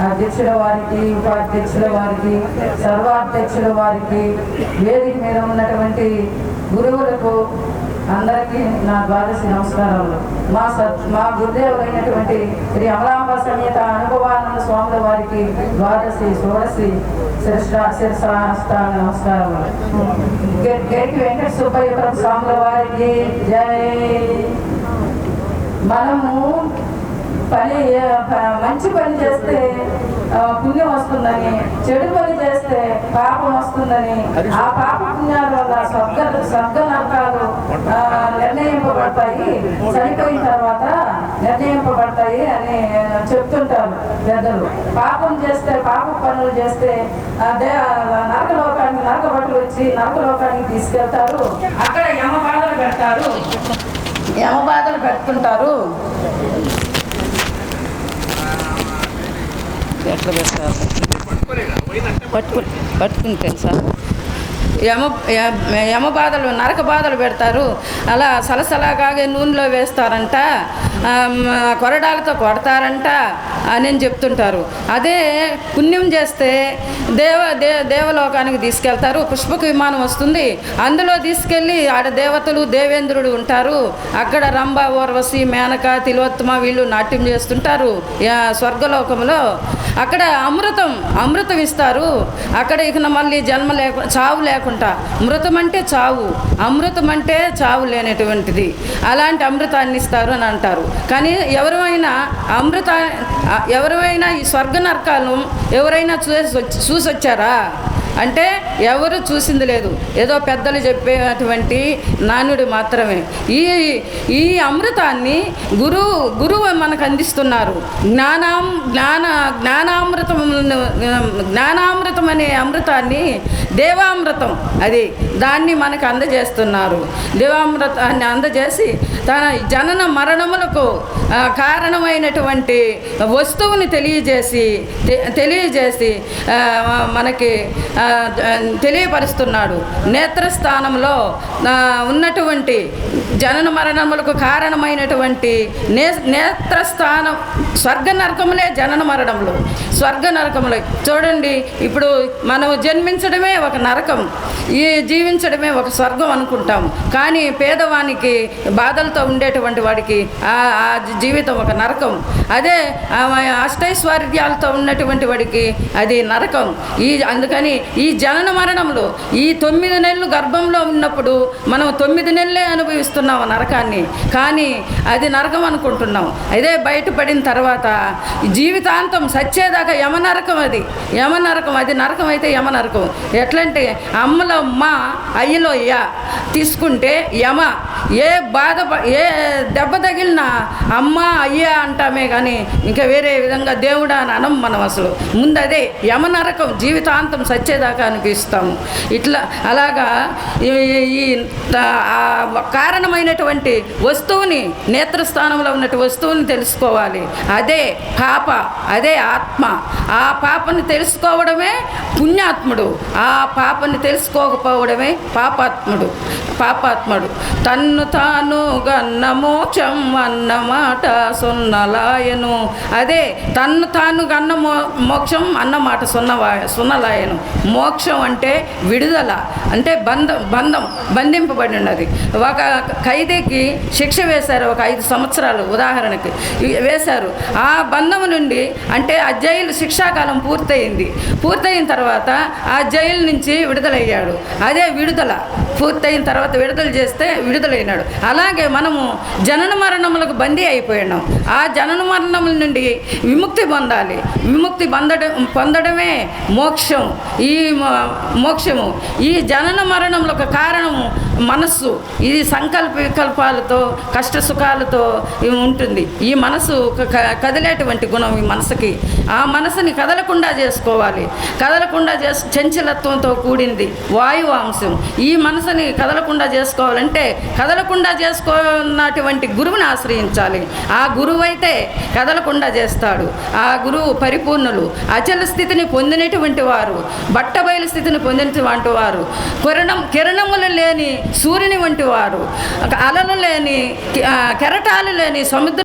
అధ్యక్షుల వారికి ఉపాధ్యక్షుల వారికి సర్వాధ్యక్షుల వారికి వేదిక మీద ఉన్నటువంటి గురువులకు అందరికీ నా ద్వాదశి నమస్కారాలు. మా సత్ మా గురుదేవులైనటువంటి శ్రీ అమలాంబ సమేత అనుభవానంద స్వాముల వారికి ద్వాదశి షోడశి శిరస్త శిరసాష్టాంగ నమస్కారములు గే- వెంకట సుబ్బయ్యపురం స్వాముల వారికి జై. మనము పని మంచి పని చేస్తే పుణ్యం వస్తుందని చెడు పని చేస్తే పాపం వస్తుందని ఆ పాప పుణ్యాల వల్ల స్వర్గ స్వర్గ నరకాలు నిర్ణయింపబడతాయి. చనిపోయిన తర్వాత నిర్ణయింపబడతాయి అని చెప్తుంటారు పెద్దలు. పాపం చేస్తే పాప పనులు చేస్తే అదే నరకలోకానికి నరక బట్టలు వచ్చి నరకలోకానికి తీసుకెళ్తారు. అక్కడ యమ బాధలు పెడతారు. యమ బాధలు పెట్టుకుంటారు. ఎట్లా పెడతారు పట్టుకు పట్టుకుని సార్. యమ యమ బాధలు నరక బాధలు పెడతారు. అలా సలసలాగాగే నూనెలో వేస్తారంట. కొరడాలతో కొడతారంట అని చెప్తుంటారు. అదే పుణ్యం చేస్తే దేవ దే దేవలోకానికి తీసుకెళ్తారు. పుష్పక విమానం వస్తుంది. అందులో తీసుకెళ్ళి ఆడ దేవతలు దేవేంద్రుడు ఉంటారు. అక్కడ రంభ ఓర్వశి మేనక తిలోత్తమ వీళ్ళు నాట్యం చేస్తుంటారు. స్వర్గలోకంలో. అక్కడ అమృతం అమృతం ఇస్తారు. అక్కడ ఇక మళ్ళీ జన్మ లేకుండా చావు లేకుండా మృతం అంటే చావు. అమృతం అంటే చావు లేనటువంటిది. అలాంటి అమృతాన్ని ఇస్తారు అని అంటారు. కానీ ఎవరైనా అమృత ఎవరైనా ఈ స్వర్గ నరకాలను ఎవరైనా చూసి వచ్చి- చూసి వచ్చారా? అంటే ఎవరు చూసింది లేదు. ఏదో పెద్దలు చెప్పేటువంటి నానుడు మాత్రమే. ఈ ఈ అమృతాన్ని గురువు గురువు మనకు అందిస్తున్నారు. జ్ఞానం జ్ఞాన జ్ఞానామృతం జ్ఞానామృతం అనే అమృతాన్ని దేవామృతం. అది దాన్ని మనకు అందజేస్తున్నారు. దేవామృతాన్ని అందజేసి తన జనన మరణములకు కారణమైనటువంటి వస్తువుని తెలియజేసి తె- తెలియజేసి మనకి తెలియపరుస్తున్నాడు. నేత్రస్థానంలో ఉన్నటువంటి జనన మరణములకు కారణమైనటువంటి నే నేత్రస్థానం స్వర్గ నరకములే జనన మరణములు. స్వర్గ నరకములు చూడండి ఇప్పుడు మనం జన్మించడమే ఒక నరకం. ఈ జీవించడమే ఒక స్వర్గం అనుకుంటాం. కానీ పేదవానికి బాధలతో ఉండేటువంటి వాడికి ఆ జీవితం ఒక నరకం. అదే అష్టైశ్వర్యాలతో ఉన్నటువంటి వాడికి అది నరకం. ఈ అందుకని ఈ జనన మరణంలో ఈ తొమ్మిది నెలలు గర్భంలో ఉన్నప్పుడు మనం తొమ్మిది నెలలే అనుభవిస్తున్నాం ఆ నరకాన్ని. కానీ అది నరకం అనుకుంటున్నాం. అదే బయటపడిన తర్వాత జీవితాంతం సచ్చేదాకా యమ నరకం అది. యమ నరకం అది నరకం అయితే యమ నరకం ఎట్లంటే అమ్మలో అమ్మ అయ్యలో అయ్య తీసుకుంటే యమ ఏ బాధ ఏ దెబ్బ తగిలినా అమ్మ అయ్యా అంటామే కానీ ఇంకా వేరే విధంగా దేవుడా అని అనం మనం అసలు. ముందు అదే జీవితాంతం సచ్చేదాకా అనిపిస్తాము ఇట్లా అలాగా ఈ- ఈ కారణమైనటువంటి వస్తువుని నేత్రస్థానంలో ఉన్నటువంటి వస్తువుని తెలుసుకోవాలి. అదే పాప అదే ఆత్మ. ఆ పాపని తెలుసుకోవడమే పుణ్యాత్ముడు. ఆ పాపని తెలుసుకోకపోవడమే పాపాత్ముడు పాపాత్ముడు. తన్ను తాను గన్న మోక్షం మాట సున్నలాయను. అదే తన్ను తాను గన్న మో మోక్షం అన్నమాట సున్నవా సున్నలాయను. మోక్షం అంటే విడుదల అంటే బంధం బంధం బంధింపబడి ఉన్నది. ఒక ఖైదీకి శిక్ష వేశారు ఒక ఐదు సంవత్సరాలు ఉదాహరణకి. వేశారు. ఆ బంధం నుండి అంటే ఆ జైలు శిక్షాకాలం పూర్తయింది. పూర్తయిన తర్వాత ఆ జైలు నుంచి విడుదలయ్యాడు. అదే విడుదల. పూర్తయిన తర్వాత విడుదల చేస్తే అయినాడు. అలాగే మనము జనన మరణములకు బందీ అయిపోయినాం ఆ జనన మరణముల నుండి విముక్తి పొందాలి. విముక్తి పొందడం పొందడమే మోక్షం. ఈ మో- మోక్షము. ఈ జనన మరణములకు కారణము మనస్సు ఇది సంకల్ప వికల్పాలతో కష్ట సుఖాలతో ఉంటుంది. ఈ మనసు క- కదిలేటువంటి గుణం ఈ మనసుకి ఆ మనసుని కదలకుండా చేసుకోవాలి. కదలకుండా చేసు చంచలత్వంతో కూడింది వాయువు అంశం ఈ మనసుని కదలకుండా చేసుకోవాలంటే కదలకుండా చేసుకున్నటువంటి గురువుని ఆశ్రయించాలి. ఆ గురువు అయితే కదలకుండా చేస్తాడు. ఆ గురువు పరిపూర్ణులు. అచల స్థితిని పొందినటువంటి వారు. బట్టబయలు స్థితిని పొందినటువంటి వారు. కిరణం కిరణములు లేని సూర్యుని వంటి వారు. అలలు లేని కెరటాలు లేని సముద్ర